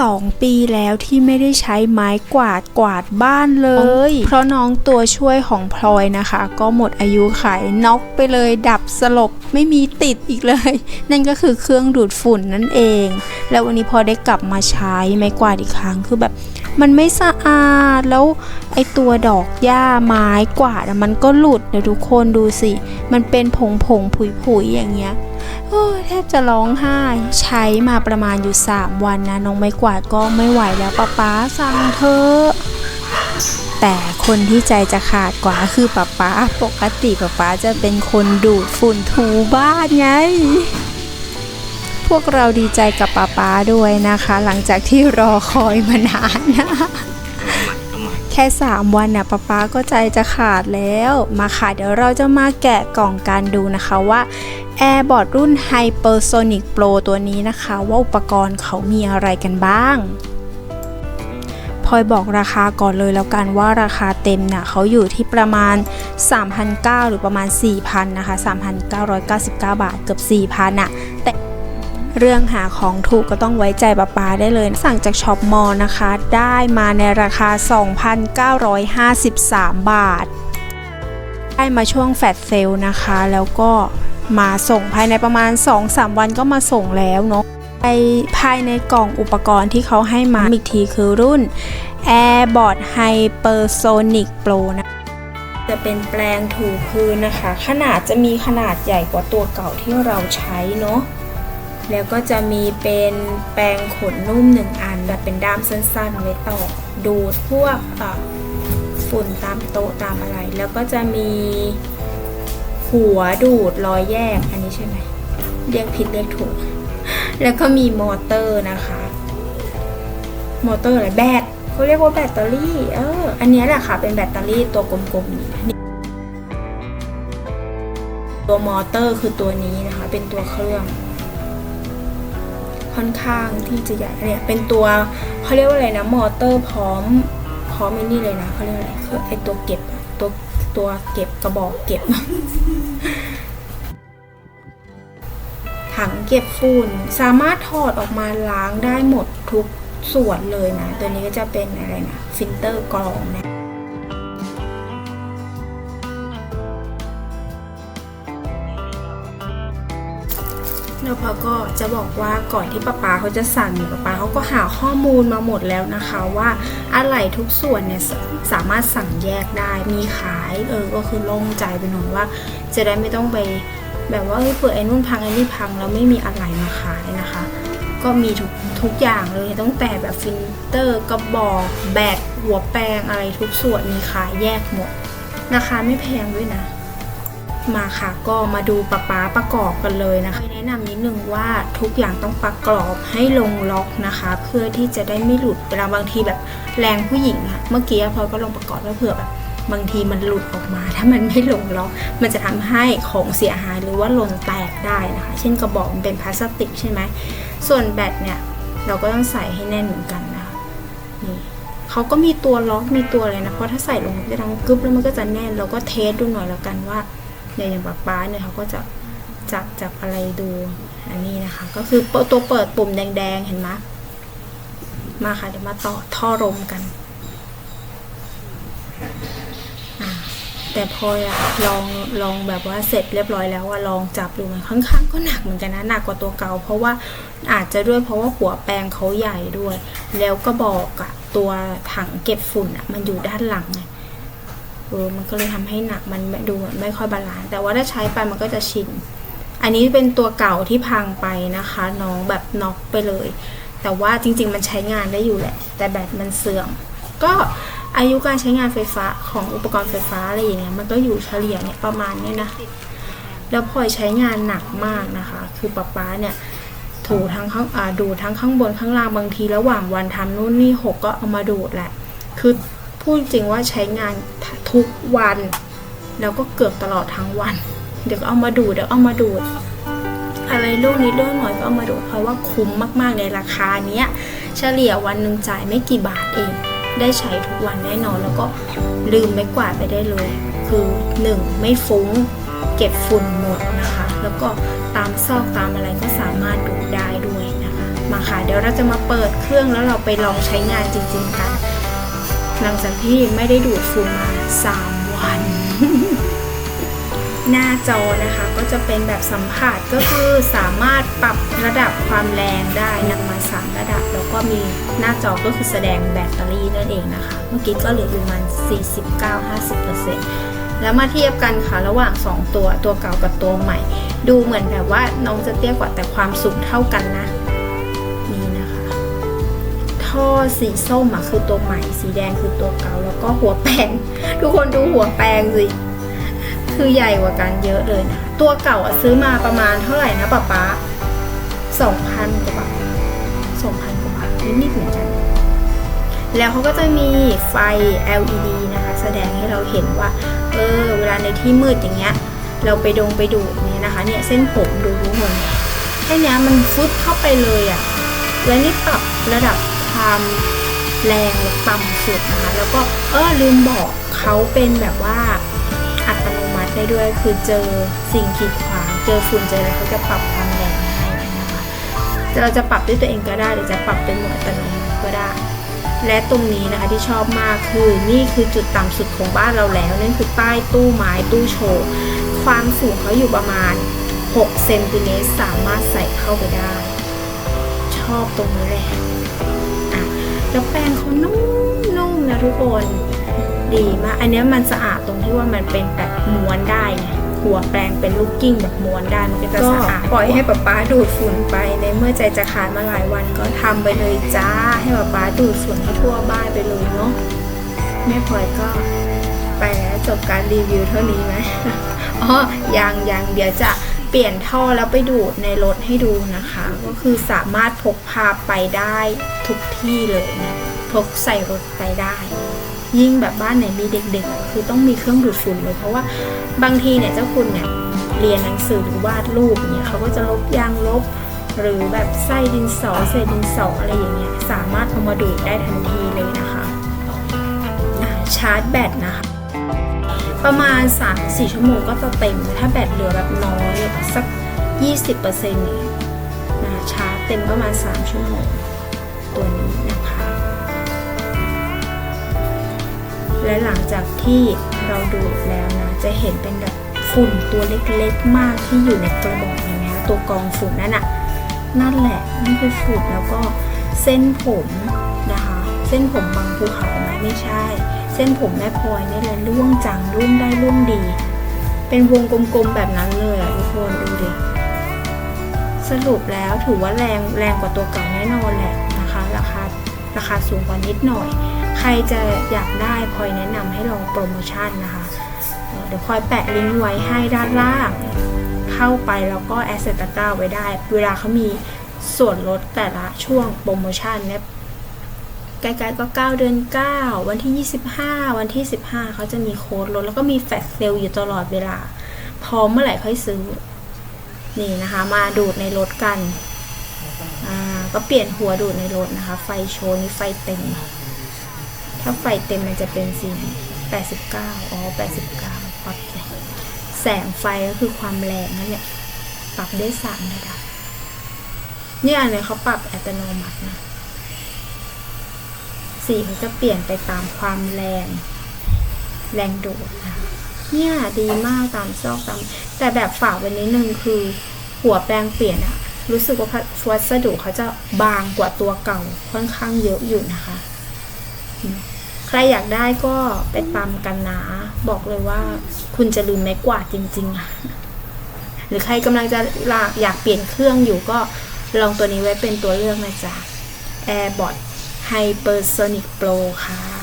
สองปีแล้วที่ไม่ได้ใช้ไม้กวาดกวาดบ้านเลย เพราะน้องตัวช่วยของพลอยนะคะ ก็หมดอายุไขน็อกไปเลย ดับสลบไม่มีติดอีกเลย นั่นก็คือเครื่องดูดฝุ่นนั่นเอง แล้ววันนี้พอได้กลับมาใช้ไม้กวาดอีกครั้งคือแบบ มันไม่สะอาดแล้วไอตัวดอกหญ้าไม้กวาดมันก็หลุดเดี๋ยวทุกคนดูสิ มันเป็นผงผงผุยผุยอย่างเงี้ย โอ้แทบจะร้องไห้ ใช้มาประมาณอยู่ 3 วันนะน้องไม้กวาดก็ไม่ไหวแล้วป้าป๊าสั่งเธอแต่คนที่ใจจะขาดกว่าคือป้าป๊าปกติป้าป๊าจะเป็นคนดูดฝุ่นถูบ้านไง พวกเราดีใจกับป้าป๊าด้วยนะคะ หลังจากที่รอคอยมานานนะ ค่ 3 วันน่ะป๊าป๊าก็ใจจะขาดแล้ว มาค่ะ เดี๋ยวเราจะมาแกะกล่องการดูนะคะว่า AirBot รุ่น Hypersonic Pro ตัวนี้นะคะ ว่าอุปกรณ์เขามีอะไรกันบ้างพลอยบอกราคาก่อนเลยแล้วกันว่าราคาเต็มเนี่ยเขาอยู่ที่ประมาณ 3,900 หรือประมาณ 4,000 นะคะ 3,999 บาทเกือบ 4,000อะแต่ เรื่องหาของถูกก็ต้องไว้ใจป้าปาได้เลย สั่งจากช็อปมอลนะคะ ได้มาในราคา 2,953 บาท ได้มาช่วงแฟลชเซลนะคะ แล้วก็มาส่งภายในประมาณ 2-3 วันก็มาส่งแล้วเนาะไปภายในกล่องอุปกรณ์ที่เขาให้มาอีกทีคือรุ่น AirBot Hypersonic Pro นะ จะเป็นแปลงถูพื้นนะคะ ขนาดจะมีขนาดใหญ่กว่าตัวเก่าที่เราใช้เนาะ แล้วก็จะมีเป็นแปรงขนนุ่มหนึ่งอันแบบเป็นด้ามสั้นๆไว้ต่อดูดพวกฝุ่นตามโต๊ะตามอะไร แล้วก็จะมีหัวดูดรอยแยกอันนี้ใช่ไหมเรียกผิดเรียกถูก แล้วก็มีมอเตอร์นะคะ มอเตอร์อะไรแบตเขาเรียกว่าแบตเตอรี่เอออันนี้แหละค่ะเป็นแบตเตอรี่ตัวกลมๆนี่นี่ตัวมอเตอร์คือตัวนี้นะคะ เป็นตัวเครื่อง ค่อนข้างที่จะใหญ่เนี่ยเป็นตัวเขาเรียกว่าอะไรนะมอเตอร์พร้อมพร้อมไอ้นี่เลยนะเขาเรียกอะไรคือไอตัวเก็บตัวตัวเก็บกระบอกเก็บ ถังเก็บฝุ่นสามารถถอดออกมาล้างได้หมดทุกส่วนเลยนะ ตัวนี้ก็จะเป็นอะไรนะฟิลเตอร์กรองนะ แล้วพอก็จะบอกว่าก่อนที่ป้าป๊าเขาจะสั่งเนี่ยป้าป๊าเขาก็หาข้อมูลมาหมดแล้วนะคะว่าอะไรทุกส่วนเนี่ยสามารถสั่งแยกได้มีขายเออก็คือโล่งใจไปหน่อยว่า จะได้ไม่ต้องไปแบบว่าเฮ้ยเผื่อไอ้นู่นพังไอ้นี่พังแล้วไม่มีอะไรมาขายนะคะ ก็มีทุกทุกอย่างเลยตั้งแต่แบบฟิลเตอร์กระบอกแบตหัวแปรงอะไรทุกส่วนมีขายแยกหมดราคาไม่แพงด้วยนะ มาค่ะ ก็มาดูปะป๊าประกอบกันเลยนะคะแนะนำนิดนึงว่าทุกอย่างต้องประกอบให้ลงล็อกนะคะ เพื่อที่จะได้ไม่หลุดเวลาบางทีแบบแรงผู้หญิงอะเมื่อกี้พลอยก็ลงประกอบแล้วเผื่อแบบบางทีมันหลุดออกมา ถ้ามันไม่ลงล็อก มันจะทำให้ของเสียหายหรือว่าหล่นแตกได้นะคะ เช่นกระบอกมันเป็นพลาสติกใช่ไหมส่วนแบตเนี่ยเราก็ต้องใส่ให้แน่นเหมือนกันนะคะนี่เขาก็มีตัวล็อกมีตัวอะไรนะเพราะถ้าใส่ลงจะดังกึ๊บแล้วมันก็จะแน่นเราก็เทสดูหน่อยแล้วกันว่า เนี่ยอย่างป๊าป๊าเนี่ยเขาก็จะจับจับอะไรดูอันนี้นะคะ ก็คือตัวเปิดปุ่มแดง ๆ เห็นไหมมาค่ะเดี๋ยวมาต่อท่อลมกัน แต่พออะลองลองแบบว่าเสร็จเรียบร้อยแล้วว่าลองจับดูมันค่อนข้างก็หนักเหมือนกันนะหนักกว่าตัวเก่า เพราะว่าอาจจะด้วยเพราะว่าหัวแปรงเขาใหญ่ด้วย แล้วก็บอกอะตัวถังเก็บฝุ่นอะมันอยู่ด้านหลังไง เออมันก็เลยทำให้หนักมันดูเหมือนไม่ค่อยบาลานซ์แต่ว่าถ้าใช้ไปมันก็จะชิน อันนี้เป็นตัวเก่าที่พังไปนะคะ น้องแบบน็อกไปเลย แต่ว่าจริง ๆ มันใช้งานได้อยู่แหละ แต่แบตมันเสื่อม ก็อายุการใช้งานไฟฟ้าของอุปกรณ์ไฟฟ้าอะไรอย่างเงี้ยมันก็อยู่เฉลี่ยเนี่ยประมาณนี้นะแล้วพลอยใช้งานหนักมากนะคะ คือป๊าป๊าเนี่ยถูทั้งข้างดูทั้งข้างบนข้างล่างบางทีระหว่างวันทำนู่นนี่หกก็เอามาดูดแหละ คือ พูดจริงว่าใช้งานทุกวัน แล้วก็เกือบตลอดทั้งวัน เดี๋ยวเอามาดูเดี๋ยวเอามาดูดอะไรลูกนี้เรื่องหน่อยก็เอามาดูเพราะว่าคุ้มมากๆในราคาเนี้ยเฉลี่ยวันหนึ่งจ่ายไม่กี่บาทเอง ได้ใช้ทุกวันแน่นอนแล้วก็ลืมไม่กวาดไปได้เลย คือ 1. ไม่ฟุ้ง เก็บฝุ่นหมดนะคะ แล้วก็ตามซอกตามอะไรก็สามารถดูได้ด้วยนะคะ มาค่ะ เดี๋ยวเราจะมาเปิดเครื่องแล้วเราไปลองใช้งานจริงๆกัน หลังจากที่ไม่ได้ดูดฝุ่นมา 3 วัน หน้าจอนะคะก็จะเป็นแบบสัมผัสก็คือสามารถปรับระดับความแรงได้นำมาสามระดับ แล้วก็มีหน้าจอก็คือแสดงแบตเตอรี่นั่นเองนะคะ เมื่อกี้ก็เหลืออยู่ประมาณ 49-50%แล้วมาเทียบกันค่ะระหว่าง 2 ตัวตัวเก่ากับตัวใหม่ ดูเหมือนแบบว่าน้องจะเตี้ยกว่าแต่ความสูงเท่ากันนะ ท่อสีส้มอะคือตัวใหม่ สีแดงคือตัวเก่า แล้วก็หัวแปรงทุกคนดูหัวแปรงสิ คือใหญ่กว่ากันเยอะเลยนะ ตัวเก่าอะซื้อมาประมาณเท่าไหร่นะป๊าป๊าสองพันกว่าบาทสองพันกว่าบาทนิดๆเหมือนกัน แล้วเขาก็จะมีไฟ LED นะคะ แสดงให้เราเห็นว่า เออ เวลาในที่มืดอย่างเงี้ย เราไปดงไปดูเนี่ยนะคะ เนี่ยเส้นผมดูทุกคนแค่นี้มันฟึบเข้าไปเลยอะ่ะ แล้วนี่ปรับระดับ ความแรงต่ำสุดนะคะแล้วก็เออลืมบอกเขาเป็นแบบว่าอัตโนมัติได้ด้วยคือเจอสิ่งขีดขวางเจอฝุ่นเจออะไรเขาจะปรับความแรงให้นะคะแต่เราจะปรับด้วยตัวเองก็ได้หรือจะปรับเป็นหมดอัตโนมัติก็ได้ และตรงนี้นะคะที่ชอบมากคือนี่คือจุดต่ำสุดของบ้านเราแล้วนั่นคือใต้ตู้ไม้ตู้โชว์ความสูงเขาอยู่ประมาณ6เซนติเมตรสามารถใส่เข้าไปได้ ชอบตรงนี้เลยอะ แล้วแปรงเขานุ่มๆนะทุกคนดีมากอันเนี้ยมันสะอาดตรงที่ว่ามันเป็นแบบม้วนได้ไงหัวแปรงเป็นลูกกิ้งแบบม้วนได้มันก็จะสะอาดปล่อยให้ป๊าป๊าดูดฝุ่นไปในเมื่อใจจะขาดมาหลายวันก็ทำไปเลยจ้าให้ป๊าป๊าดูดฝุ่นให้ทั่วบ้านไปเลยเนาะแม่พลอยก็ไปแล้วจบการรีวิวเท่านี้ไหมอ๋อยังยังเดี๋ยวจะเปลี่ยนท่อแล้วไปดูดในรถให้ดูนะคะ ก็คือสามารถพกพาไปได้ทุกที่เลยนะพกใส่รถไปได้ ยิ่งแบบบ้านไหนมีเด็กๆ คือต้องมีเครื่องดูดฝุ่นเลยเพราะว่าบางทีเนี่ยเจ้าคุณเนี่ยเรียนหนังสือหรือวาดรูปเนี่ยเขาก็จะลบยางลบ หรือแบบไส้ดินสอเศษดินสออะไรอย่างเงี้ยสามารถเอามาดูดได้ทันทีเลยนะคะชาร์จแบตนะคะ ประมาณ 3-4 ชั่วโมงก็จะเต็ม ถ้าแบตเหลือแบบน้อยสัก 20%เนี่ยนะชาร์จเต็มประมาณ 3 ชั่วโมง ตัวนี้นะคะ และหลังจากที่เราดูดแล้วนะ จะเห็นเป็นแบบฝุ่นตัวเล็กๆมากที่อยู่ในกระบอกเห็นไหมคะตัวกองฝุ่นนั่นน่ะนั่นแหละนั่นคือฝุ่นแล้วก็เส้นผมนะคะ เส้นผมบางภูเขาไหมไม่ใช่ เส้นผมแม่พลอยนี่แหละร่วงจังร่วงได้ร่วงดี เป็นวงกลมๆแบบนั้นเลยอะทุกคนดูดิสรุปแล้วถือว่าแรงแรงกว่าตัวเก่าแน่นอนแหละนะคะ ราคาราคาสูงกว่านิดหน่อย ใครจะอยากได้พลอยแนะนำให้ลองโปรโมชั่นนะคะ เดี๋ยวพลอยแปะลิงก์ไว้ให้ด้านล่างเข้าไปแล้วก็แอสเซตตาไว้ได้ เวลาเขามีส่วนลดแต่ละช่วงโปรโมชั่นเนี่ย กล้ๆก็ 9 เดือน 9 วันที่ 25 วันที่ 15 เขาจะมีโค้ดลดแล้วก็มีแฟลชเซลล์อยู่ตลอดเวลา พร้อมเมื่อไหร่ค่อยซื้อ นี่นะคะ มาดูดในรถกัน อ่า ก็เปลี่ยนหัวดูดในรถนะคะ ไฟโชว์นี่ไฟเต็ม ถ้าไฟเต็มมันจะเป็นสี89 อ๋อ 89ปรับแสงไฟก็คือความแรงนั่นแหละ ปรับได้สามระดับนี่อันนี้เขาปรับอัตโนมัตินะ สีเขาจะเปลี่ยนไปตามความแรง แรงดูดนะเนี่ยดีมากตามซอกตามแต่แบบฝากไว้นิดนึงคือหัวแปรงเปลี่ยนอะรู้สึกว่าวัสดุเขาจะบางกว่าตัวเก่าค่อนข้างเยอะอยู่นะคะ ใครอยากได้ก็ไปตามกันนะ บอกเลยว่าคุณจะลืมไม้กวาดจริงๆอะหรือใครกำลังจะอยากเปลี่ยนเครื่องอยู่ก็ลองตัวนี้ไว้เป็นตัวเลือกนะจ๊ะ AirBot Hypersonic Pro ค่ะ